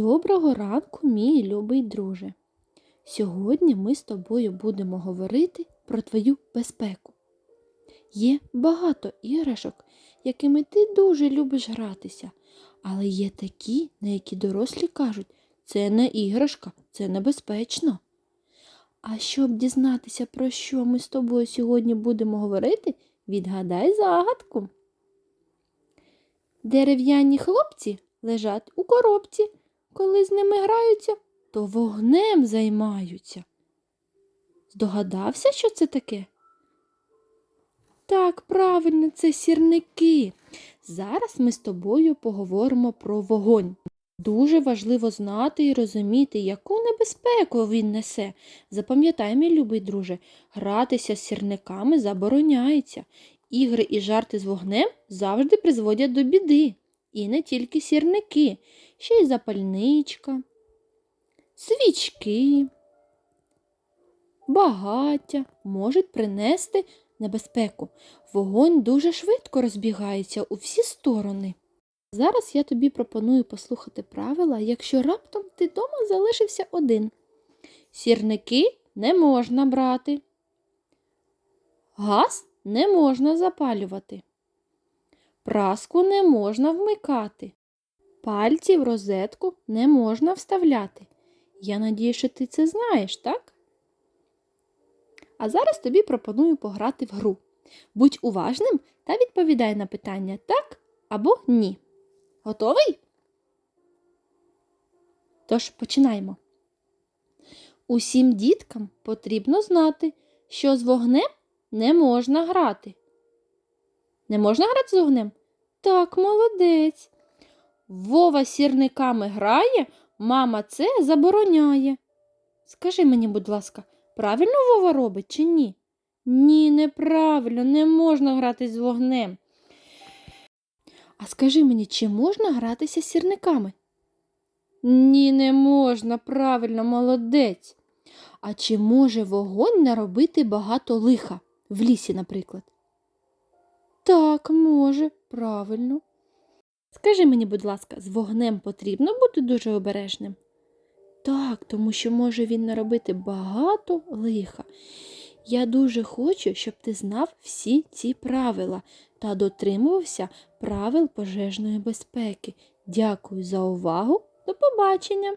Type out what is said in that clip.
Доброго ранку, мій любий друже. Сьогодні ми з тобою будемо говорити про твою безпеку. Є багато іграшок, якими ти дуже любиш гратися, але є такі, на які дорослі кажуть, це не іграшка, це небезпечно. А щоб дізнатися, про що ми з тобою сьогодні будемо говорити, відгадай загадку. Дерев'яні хлопці лежать у коробці. Коли з ними граються, то вогнем займаються. Здогадався, що це таке? Так, правильно, це сірники. Зараз ми з тобою поговоримо про вогонь. Дуже важливо знати і розуміти, яку небезпеку він несе. Запам'ятай, мій любий друже, гратися з сірниками забороняється. Ігри і жарти з вогнем завжди призводять до біди. І не тільки сірники, ще й запальничка, свічки, багаття можуть принести небезпеку. Вогонь дуже швидко розбігається у всі сторони. Зараз я тобі пропоную послухати правила, якщо раптом ти дома залишився один. Сірники не можна брати. Газ не можна запалювати. Праску не можна вмикати. Пальці в розетку не можна вставляти. Я надію, що ти це знаєш, так? А зараз тобі пропоную пограти в гру. Будь уважним та відповідай на питання так або ні. Готовий? Тож починаємо. Усім діткам потрібно знати, що з вогнем не можна грати. Не можна грати з вогнем? Так, молодець. Вова сірниками грає, мама це забороняє. Скажи мені, будь ласка, правильно Вова робить чи ні? Ні, неправильно, не можна грати з вогнем. А скажи мені, чи можна гратися з сірниками? Ні, не можна, правильно, молодець. А чи може вогонь наробити багато лиха в лісі, наприклад? Так, може, правильно. Скажи мені, будь ласка, з вогнем потрібно бути дуже обережним? Так, тому що може він наробити багато лиха. Я дуже хочу, щоб ти знав всі ці правила та дотримувався правил пожежної безпеки. Дякую за увагу. До побачення!